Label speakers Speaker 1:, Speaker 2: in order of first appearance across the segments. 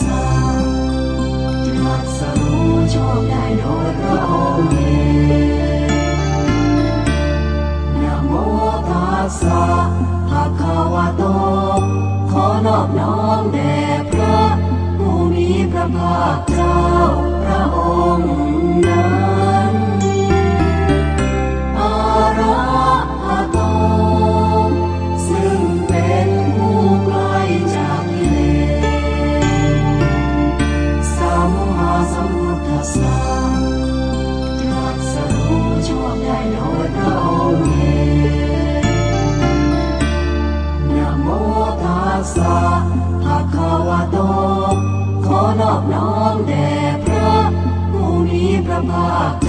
Speaker 1: สสะตรัสรู้ชอบได้โดยพระองค์เองนะโมตัสสะภะคะวะโต ขอนอบน้อมแด่พระผู้มีพระภาคเจ้าพระองค์นั้น สสะภาคาวโต ขอนอบน้อมแด่พระผู้มีพระภาค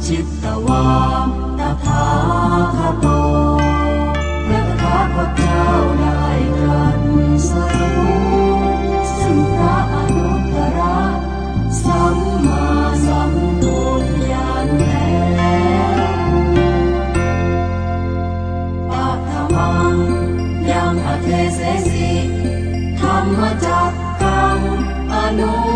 Speaker 1: สัมพุทธิตตวาตถาคโต พระตถาคตเจ้าได้ตรัสรู้ซึ่งพระอนุตตรสัมมาสัมพุทธญาณแล้วปัทมังยังอเทเสสิธรรมจักกังอนุ